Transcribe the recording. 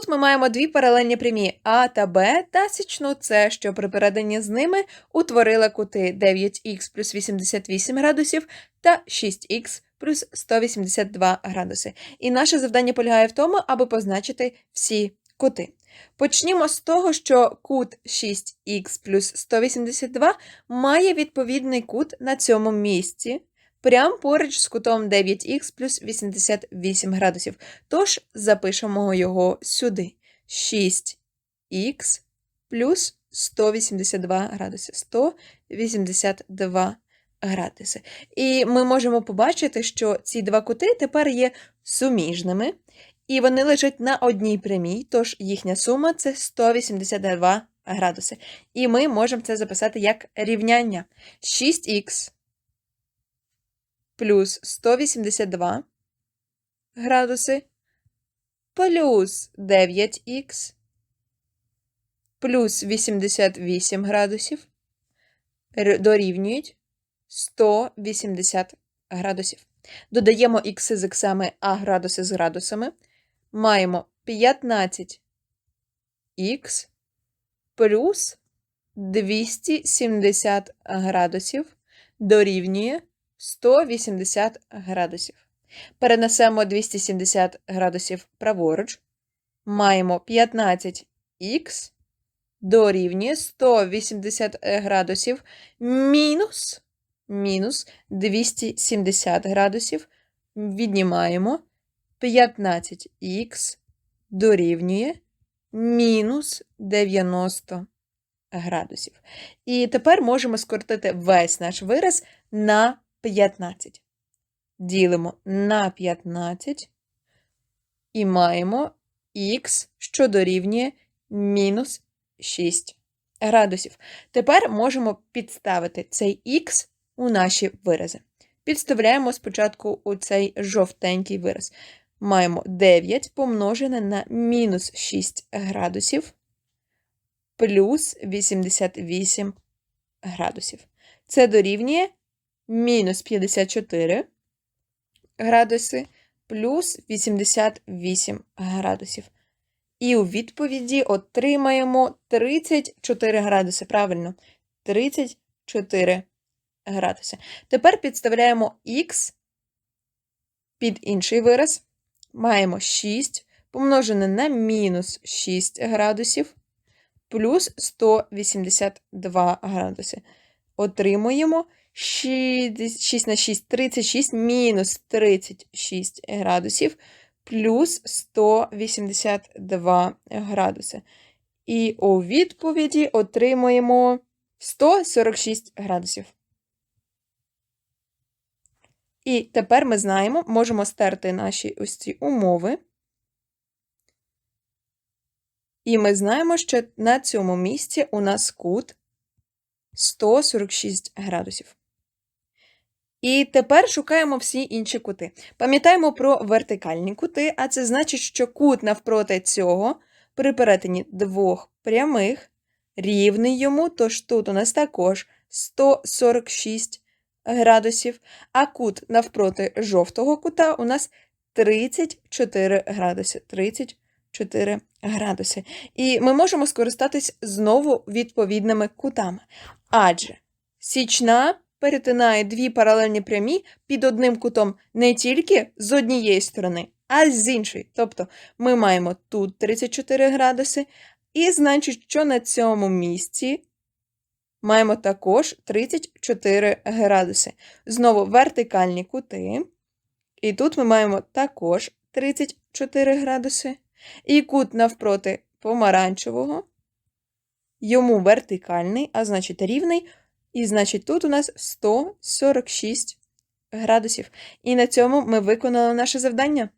Тут ми маємо дві паралельні прямі А та Б та січну С, що при перетині з ними утворили кути 9х плюс 88 градусів та 6х плюс 182 градуси. І наше завдання полягає в тому, аби позначити всі кути. Почнімо з того, що кут 6х плюс 182 має відповідний кут на цьому місці, прямо поруч з кутом 9х плюс 88 градусів. Тож запишемо його сюди. 6х плюс 182 градуси. 182 градуси. І ми можемо побачити, що ці два кути тепер є суміжними, і вони лежать на одній прямій, тож їхня сума це 182 градуси. І ми можемо це записати як рівняння. 6х плюс 182 градуси плюс 9х плюс 88 градусів дорівнюють 180 градусів. Додаємо ікси з іксами, а градуси з градусами. Маємо 15х плюс 270 градусів дорівнює 180 градусів. Перенесемо 270 градусів праворуч. Маємо 15х дорівнює 180 градусів мінус, мінус 270 градусів. Віднімаємо 15х дорівнює мінус 90 градусів. І тепер можемо скоротити весь наш вираз на 15. Ділимо на 15 і маємо х, що дорівнює мінус 6 градусів. Тепер можемо підставити цей х у наші вирази. Підставляємо спочатку у цей жовтенький вираз. Маємо 9 помножене на мінус 6 градусів плюс 88 градусів. Це дорівнює мінус 54 градуси плюс 88 градусів. І у відповіді отримаємо 34 градуси. Правильно, 34 градуси. Тепер підставляємо х під інший вираз. Маємо 6 помножене на мінус 6 градусів плюс 182 градуси. Отримуємо 6 на 6 36 мінус 36 градусів плюс 182 градуси. І у відповіді отримуємо 146 градусів. І тепер ми знаємо, можемо стерти наші ось ці умови. І ми знаємо, що на цьому місці у нас кут 146 градусів. І тепер шукаємо всі інші кути. Пам'ятаємо про вертикальні кути, а це значить, що кут навпроти цього при перетині двох прямих рівний йому, тож тут у нас також 146 градусів, а кут навпроти жовтого кута у нас 34 градуси. 34 градуси. І ми можемо скористатись знову відповідними кутами. Адже січна перетинає дві паралельні прямі під одним кутом не тільки з однієї сторони, а з іншої. Тобто ми маємо тут 34 градуси, і значить, що на цьому місці маємо також 34 градуси. Знову вертикальні кути. І тут ми маємо також 34 градуси. І кут навпроти помаранчевого. Йому вертикальний, а значить рівний. І значить, тут у нас 146 градусів. І на цьому ми виконали наше завдання.